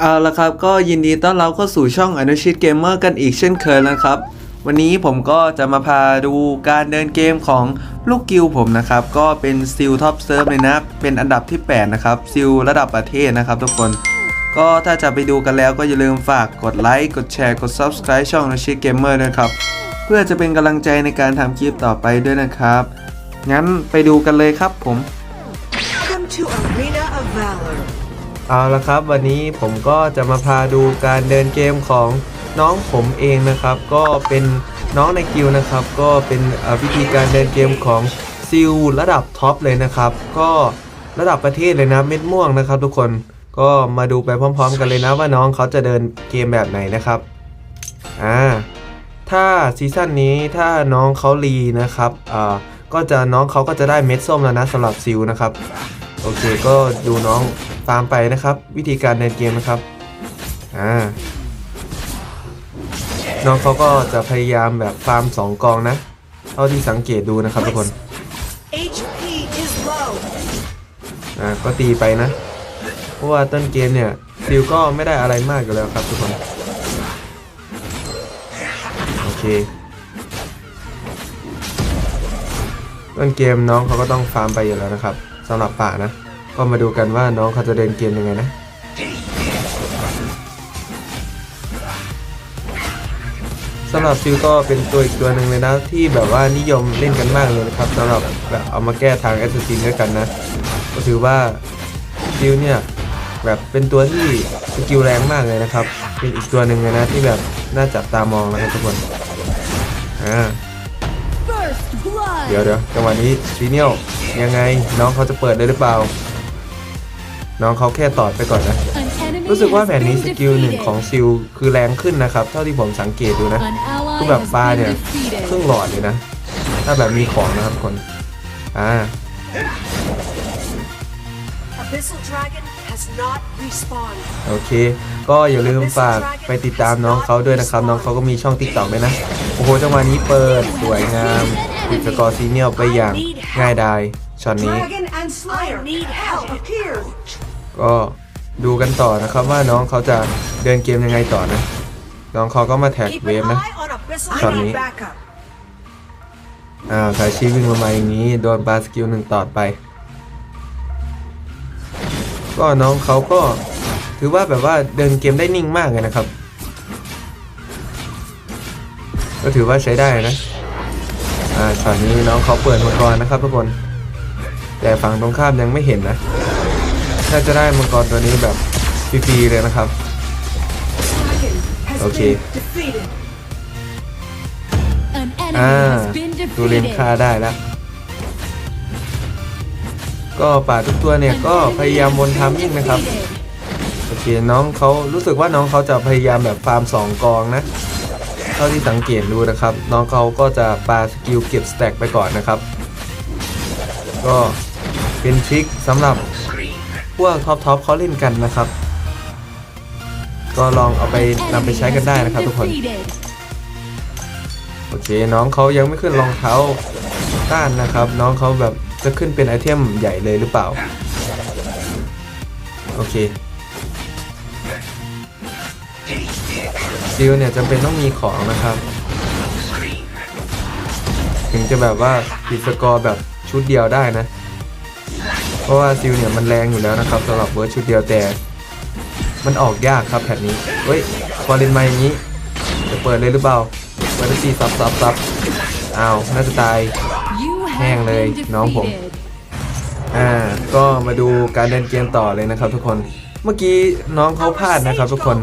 เอาละครับก็ยินดีต้อนรับเข้าสู่ช่องอนุชิตเกมเมอร์กันอีกเช่นเคยนะครับ วันนี้ผมก็จะมาพาดูการเดินเกมของลูกกิลผมนะครับ ก็เป็นซิลท็อปเซิร์ฟเลยนะ เป็นอันดับที่ 8 นะครับซิลระดับประเทศนะครับทุกคน ก็ถ้าจะไปดูกันแล้วก็อย่าลืมฝากกดไลค์กดแชร์กด Subscribe ช่องอนุชิตเกมเมอร์ด้วยครับ เพื่อจะเป็นกำลังใจในการทำคลิปต่อไปด้วยนะครับ งั้นไปดูกันเลยครับผม Welcome to Arena of Valor. เอาละครับ วันนี้ผมก็จะมาพาดูการเดินเกมของน้องผมเองนะครับ ก็เป็นน้องในกิลด์นะครับ ก็เป็นวิธีการเดินเกมของซิลระดับท็อปเลยนะครับ ก็ระดับประเทศเลยนะเม็ดม่วงนะครับ ทุกคนก็มาดูไปพร้อม ๆ กันเลยนะว่าน้องเขาจะเดินเกมแบบไหนนะครับอ่าถ้าซีซั่นนี้ถ้าน้องเขารีนะครับอ่าก็จะน้องเขาก็จะได้เม็ดส้มแล้วนะสำหรับซิลนะครับ โอเคก็ดูน้อง ตามไปนะครับ วิธีการเดินเกมนะครับอ่าน้องเขาก็จะพยายามแบบฟาร์มสองกองนะเท่าที่สังเกตดูนะครับทุกคน HP is low. อ่าก็ตีไปนะ เพราะว่าต้นเกมเนี่ยซิลก็ไม่ได้อะไรมากอยู่แล้วครับทุกคนโอเคต้นเกมน้องเขาก็ต้องฟาร์มไปอยู่แล้วนะครับสำหรับป่านะ ก็มาดูกันว่าน้องเขาจะเดินเกมยังไงนะสำหรับซิลก็เป็นตัวอีกตัวหนึ่งเลยนะ ที่แบบว่านิยมเล่นกันมากเลยนะครับสำหรับแบบเอามาแก้ทางแอสซินด้วยกันนะก็ถือว่าซิลเนี่ยแบบเป็นตัวที่สกิลแรงมากเลยนะครับ เป็นอีกตัวหนึ่งเลยนะที่แบบน่าจับตามองนะครับทุกคนอ่า First blood. เดี๋ยวเดี๋ยวจังหวะนี้ซีเนียลยังไงน้องเขาจะเปิดได้หรือเปล่า น้องเขาแค่ตอดไปก่อนนะ An enemy รู้สึกว่า has แผนนี้ been สกิลหนึ่ง defeated. ของซิลคือแรงขึ้นนะครับ เท่าที่ผมสังเกตดูนะ An ally คือแบบ has ปลา been เนี่ย defeated. ครึ่งหลอดเลยนะ ถ้าแบบมีของนะครับทุกคน อ่า Abyssal Dragon has not respawned. โอเค ก็อย่าลืมฝากไปติดตามน้องเขาด้วยนะครับ น้องเขาก็มีช่องติ๊กต็อกด้วยนะ โอ้โห จังหวะนี้เปิด สวยงามปิดสกอร์ซีเนียลไปอย่างง่ายดายช็อตนี้ ก็ดูกันต่อนะครับว่าน้องเขาจะเดินเกมยังไงต่อนะ น้องเขาก็มาแท็กเวฟนะ eye on Abyssal Shot Dragon me. backup. อ่าสายชีวิ่งมามาอย่างนี้ โดนปาสกิลหนึ่งต่อไป ก็น้องเขาก็ถือว่าแบบว่าเดินเกมได้นิ่งมากเลยนะครับ ก็ถือว่าใช้ได้นะ อ่าช็อตนี้น้องเขาเปิดมังกรนะครับทุกคน แต่ฝั่งตรงข้ามยังไม่เห็นนะ ถ้าจะได้มังกรตัวนี้แบบฟรีๆเลยนะครับ Dragon has Okay. been defeated. An อ่า enemy has been ดูเลน defeated. ค่าได้แล้ว ก็ป่าทุกตัวเนี่ย An ก็ enemy พยายามวน has ทาม been มิ่งนะครับ defeated. โอเคน้องเขารู้สึกว่าน้องเขาจะพยายามแบบฟาร์มสองกองนะ เท่าที่สังเกตดูนะครับ น้องเขาก็จะปาสกิลเก็บสแต็กไปก่อนนะครับ ก็เป็นทริคสำหรับ พวกท็อปท็อปเขาเล่นกันนะครับ ก็ลองเอาไปนำไปใช้กันได้นะครับทุกคน โอเคน้องเขายังไม่ขึ้นรองเท้าต้านนะครับ น้องเขาแบบจะขึ้นเป็นไอเทมใหญ่เลยหรือเปล่า โอเคซิลเนี่ยจำเป็นต้องมีของนะครับ ถึงจะแบบว่าปิดสกอร์แบบชุดเดียวได้นะ เพราะว่าซิลเนี่ยมันแรงอยู่แล้วนะครับสำหรับเวิร์ดชุดเดียวแต่ มันออกยากครับแผ่นนี้เฮ้ยพอเล่นมาอย่างนี้ จะเปิดเลยหรือเปล่าเปิดได้สี่ซับซับซับอ้าวน่าจะตายแห้งเลยน้องผมอ่าก็มาดูการเล่นเกมต่อเลยนะครับ ทุกคนเมื่อกี้น้องเขาพลาดนะครับทุกคน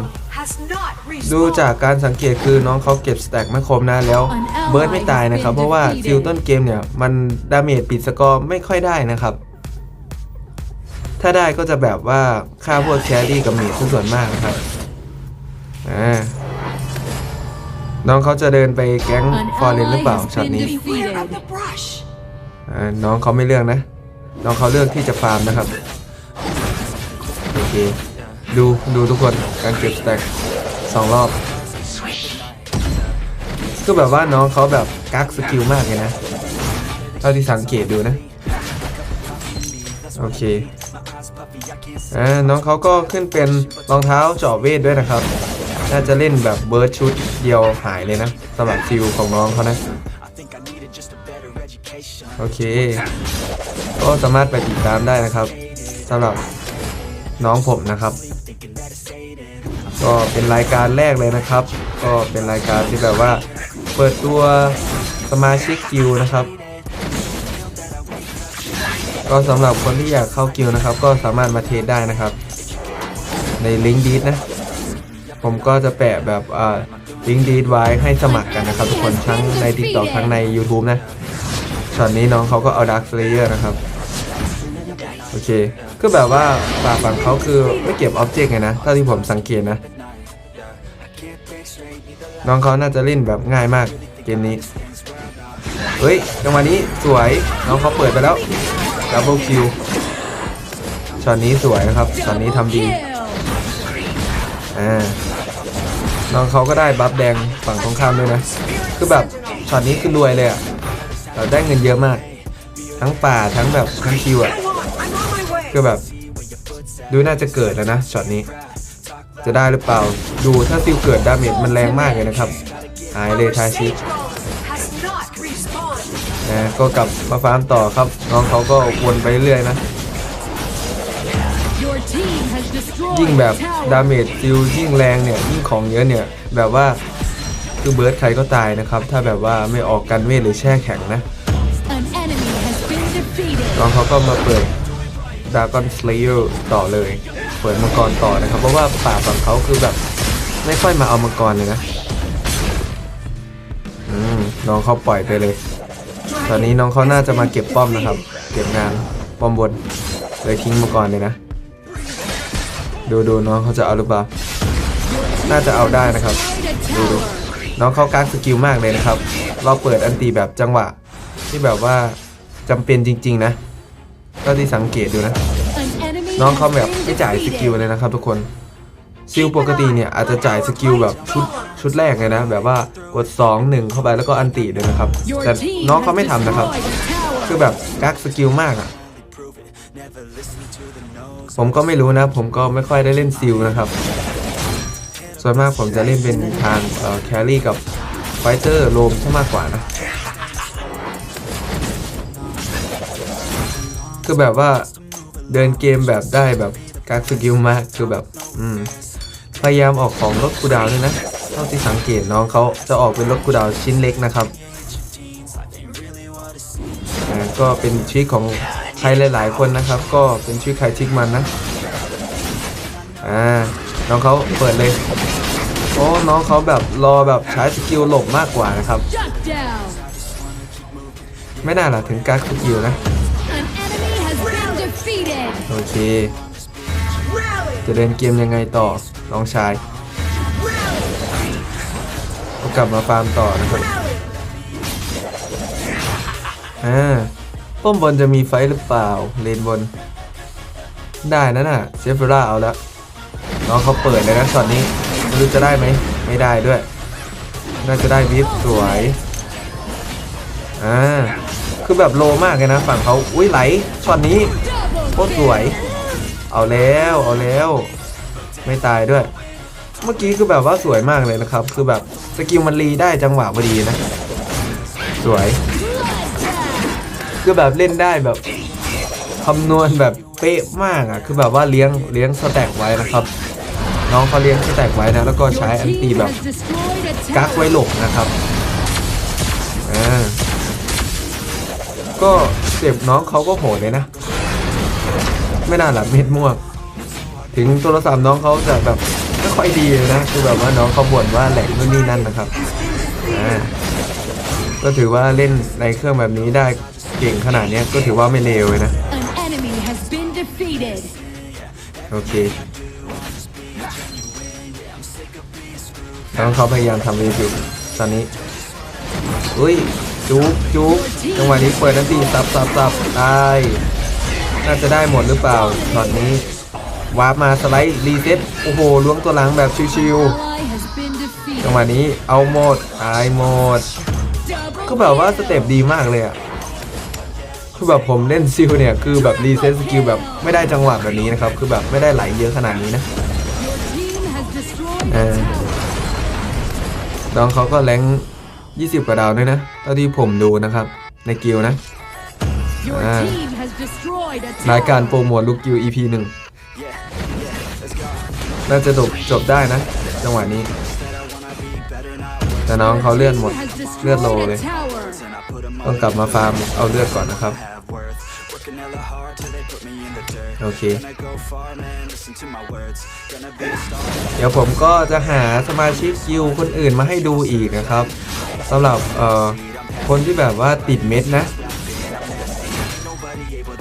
ดูจากการสังเกตคือน้องเขาเก็บสแต็กไม่ครบนะแล้วเบิร์ดไม่ตายนะครับ เพราะว่าซิลต้นเกมเนี่ย มันดาเมจปิดสกอร์ไม่ค่อยได้นะครับ ถ้าได้ก็จะแบบว่าฆ่าพวกแครี่กับเมจส่วนมากนะครับอ่าน้องเขาจะเดินไปแก๊ง An ฟอร์เรน ally หรือเปล่า has ช็อต been นี้ Beware of the brush. อ่าน้องเขาไม่เลือกนะ น้องเขาเลือกที่จะฟาร์มนะครับ โอเค ดูดูทุกคนการเก็บสแต็กสองรอบ ก็แบบว่าน้องเขาแบบกักสกิลมากเลยนะ เท่าที่สังเกตดูนะ โอเค อ่าน้องเขาก็ขึ้นเป็นรองเท้าเจาะเวทด้วยนะครับ น่าจะเล่นแบบเบิร์ดชุดเดียวหายเลยนะสำหรับซิลของน้องเขานะ โอเค ก็สามารถไปติดตามได้นะครับสำหรับน้องผมนะครับ ก็เป็นรายการแรกเลยนะครับ ก็เป็นรายการที่แบบว่า เปิดตัวสมาชิกกิลนะครับ ก็สำหรับคนที่อยากเข้ากิลนะครับ ก็สามารถมาเทรดได้นะครับ ในลิงก์ดีดนะ ผมก็จะแปะแบบอ่าลิงก์ดีดไว้ให้สมัครกันนะครับ ทุกคนทั้งใน TikTok ทั้งใน YouTube นะช็อตนี้น้องเขาก็เอา Dark Slayer นะครับ โอเคก็แบบว่าป่าฝั่งเขาคือไม่เก็บออบเจกต์ไงนะเท่าที่ผมสังเกตนะ น้องเขาน่าจะเล่นแบบง่ายมากเกมนี้เฮ้ยจังหวะนี้สวยน้องเขาเปิดไปแล้ว ดับเบิลคิวช็อตนี้สวยนะครับช็อตนี้ทำดีอ่าน้องเขาก็ได้บัฟแดงฝั่งตรงข้ามด้วยนะ คือแบบช็อตนี้คือรวยเลยอะเราได้เงินเยอะมาก ทั้งป่าทั้งแบบทั้งคิวอะ Come on, I'm on my way. คือแบบดูน่าจะเกิดแล้วนะช็อตนี้ จะได้หรือเปล่า ดูถ้าซิลเกิดดาเมจมันแรงมากเลยนะครับหายเลยทาชิ นะก็กลับมาฟาร์มต่อครับ น้องเขาก็วนไปเรื่อยนะ Your team has destroyed ยิ่งแบบ a tower. ดาเมจซิลยิ่งแรงเนี่ย ยิ่งของเยอะเนี่ย แบบว่าคือเบิร์ดใครก็ตายนะครับ ถ้าแบบว่าไม่ออกกันเวทหรือแช่แข็งนะ An enemy has been defeated. น้องเขาก็มาเปิดดากอนสเลเยอร์ต่อเลย เปิดมังกรต่อนะครับ เพราะว่าป่าฝั่งเขาคือแบบไม่ค่อยมาเอามังกรเลยนะอืมน้องเขาปล่อยไปเลย ตอนนี้น้องเขาน่าจะมาเก็บป้อมนะครับ เก็บงานป้อมบนเลยทิ้งมังกรเลยนะ ดูดูน้องเขาจะเอาหรือเปล่า น่าจะเอาได้นะครับ ดูดูน้องเขาการสกิลมากเลยนะครับ เราเปิดอันตีแบบจังหวะ ที่แบบว่าจำเป็นจริง ๆ นะ ก็ที่สังเกตดูนะ น้องเขาแบบไม่จ่ายสกิลเลยนะครับทุกคน ซิลปกติเนี่ยอาจจะจ่ายสกิลแบบชุดชุดแรกเลยนะ แบบว่ากด 2 1 เข้าไปแล้วก็อันติเลยนะครับ แต่น้องเขาไม่ทำนะครับ คือแบบกักสกิลมากอะผมก็ไม่รู้นะ ผมก็ไม่ค่อยได้เล่นซิลนะครับ ส่วนมากผมจะเล่นเป็นทางแครี่กับไฟเตอร์โรมซะมากกว่านะ คือแบบว่าเดินเกมแบบได้แบบกักสกิลมากคือแบบ อืม พยายามออกของลดคูดาวน์ด้วยนะเท่าที่สังเกตน้องเขาจะออกเป็นลดคูดาวชิ้นเล็กนะครับก็เป็นชีวิตของใครหลาย ๆ คนนะครับ ก็เป็นชีวิตใครชิกมันนะอ่าน้องเขาเปิดเลยโอ้น้องเขาแบบรอแบบใช้สกิลหลบมากกว่านะครับ ไม่น่าล่ะถึงกักสกิลนะโอเคจะเดินเกมยังไงต่อ น้องชายก็กลับมาฟาร์มต่อนะครับอ่าป้อมบนจะมีไฟหรือเปล่าเลนบน ได้นะน่ะเซฟเฟร่าเอาแล้วน้องเขาเปิดเลยนะช็อตนี้ไม่รู้จะได้ไหมไม่ได้ด้วย น่าจะได้วิฟสวยอ่าคือแบบโลมากเลยนะฝั่งเขาอุ้ยไหลช็อตนี้โคตรสวย เอาแล้วเอาแล้ว ไม่ตายด้วย เมื่อกี้คือแบบว่าสวยมากเลยนะครับ คือแบบสกิลมันรีได้จังหวะพอดีนะ สวย คือแบบเล่นได้แบบคำนวณแบบเป๊ะมากอะ คือแบบว่าเลี้ยงเลี้ยงสแต็กไว้นะครับ น้องเขาเลี้ยงสแต็กไว้นะ แล้วก็ใช้อันตีแบบกักไว้หลบนะครับอ่าก็เจ็บน้องเขาก็โหดเลยนะ ไม่น่าหลับเม็ดม่วง ถึงโทรศัพท์น้องเขาจะแบบไม่ค่อยดีเลยนะคือแบบว่าน้องเขาบ่นว่าแหลกนู่นนี่นั่นนะครับอ่าก็ถือว่าเล่นในเครื่องแบบนี้ได้เก่งขนาดเนี้ยก็ถือว่าไม่เลวเลยนะ An enemy has been defeated. โอเคน้องเขาพยายามทำรีวิวตอนนี้อุ้ยจุ๊บจุ๊บจังหวะนี้เปิดนันตีซับซับซับได้น่าจะได้หมดหรือเปล่าช็อตนี้ วาร์ปมาสไลด์รีเซ็ตโอ้โหล้วงตัวหลังแบบชิวๆจังหวะนี้เอาหมดตายหมด ก็แบบว่าสเต็ปดีมากเลยอะคือแบบผมเล่นซิลเนี่ยคือแบบรีเซ็ตสกิลแบบไม่ได้จังหวะแบบนี้นะครับ คือแบบไม่ได้ไหลเยอะขนาดนี้นะ Your team has destroyed เอ a อ tower. น้องเขาก็แรง20 กว่าดาวด้วยนะเท่าที่ผมดูนะครับ ในกิลนะรายการโปรโมทลูกกิล EP ห น่าจะจบจบได้นะ จังหวะนี้ แต่น้องเขาเลื่อนหมดเลือดโลเลย ต้องกลับมาฟาร์มเอาเลือดก่อนนะครับโอเค เดี๋ยวผมก็จะหาสมาชิกคิวคนอื่นมาให้ดูอีกนะครับสำหรับเอ่อคนที่แบบว่าติดเม็ดนะ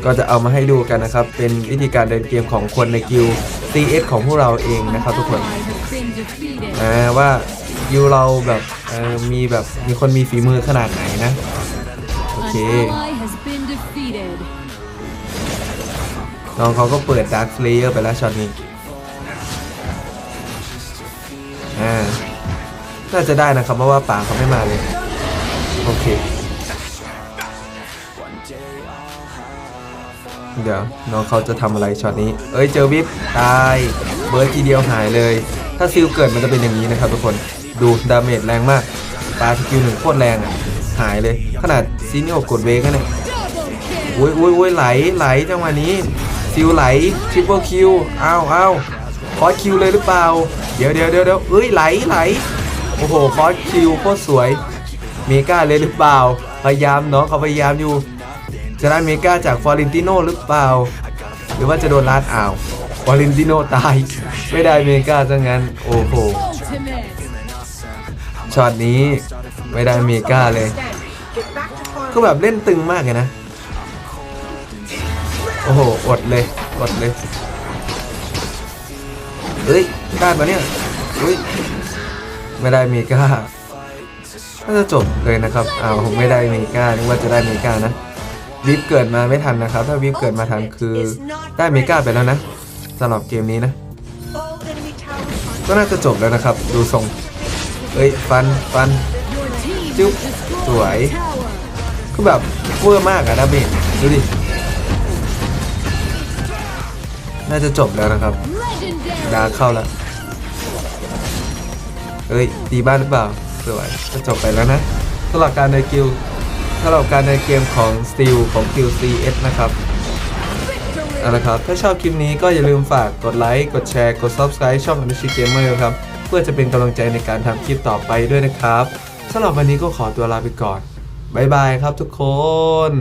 ก็จะเอามาให้ดูกันนะครับ เป็นวิธีการเดินเกมของคนในกิล CS ของพวกเราเองนะครับทุกคน Ally has been defeated. อ่าว่ากิลเราแบบมีแบบมีคนมีฝีมือขนาดไหนนะ โอเคน้องเขาก็เปิด Dark Slayer ไปแล้วช็อตนี้น่าจะได้นะครับเพราะว่าป่าเขาไม่มาเลย โอเค เดี๋ยวน้องเขาจะทำอะไรช็อตนี้ เอ้ยเจอวิบตายเบิร์ดทีเดียวหายเลย ถ้าซิลเกิดมันจะเป็นอย่างนี้นะครับทุกคนดูดาเมจแรงมากปลาสกิลหนึ่งโคตรแรงอะหายเลย ขนาดซีนิโอกดเวกนเนี่ยอุ้ยอุ้ยอุ้ยไหลไหลจังหวะนี้ซิลไหลทริปเปิลคิวอ้าวอ้าวคอสคิวเลยหรือเปล่า เดี๋ยวเดี๋ยวเดี๋ยวเดี๋ยวเอ้ยไหลไหลโอ้โหคอสคิวโคตรสวยเมกาเลยหรือเปล่าพยายามน้องเขาพยายามอยู่ จะได้เมกาจากฟอรินติโนหรือเปล่า หรือว่าจะโดนลาดอ่าวฟอรินติโนตาย ไม่ได้เมกาซะงั้น โอ้โหช็อตนี้ไม่ได้เมกาเลย ก็แบบเล่นตึงมากเลยนะ โอ้โห อดเลย อดเลยเฮ้ย ได้ปะเนี่ยอุ้ย ไม่ได้เมกาน่าจะจบเลยนะครับอ้าวผมไม่ได้เมกานึกว่าจะได้เมกานะ วิปเกิดมาไม่ทันนะครับ ถ้าวิปเกิดมาทันคือได้เมกาไปแล้วนะสำหรับเกมนี้นะ All enemy towers ก็น่าจะจบแล้วนะครับ ดูทรงเอ้ยฟันฟัน Your team has Chúc. destroyed Tuổi. a tower. คือแบบเวอร์มากอะดาเมจดูดิ น่าจะจบแล้วนะครับ Legendary. ดาเข้าแล้วเฮ้ยตีบ้านหรือเปล่าสวยจะจบไปแล้วนะสำหรับการในกิล สำหรับการในเกมของ Steel ของ QCS นะครับเอาละครับ ถ้าชอบคลิปนี้ก็อย่าลืมฝากกดไลค์ กดแชร์ กด Subscribe ช่องอนุชิเกมเมอร์ครับ เพื่อจะเป็นกำลังใจในการทำคลิปต่อไปด้วยนะครับสำหรับวันนี้ก็ขอตัวลาไปก่อน บ๊ายบายครับทุกคน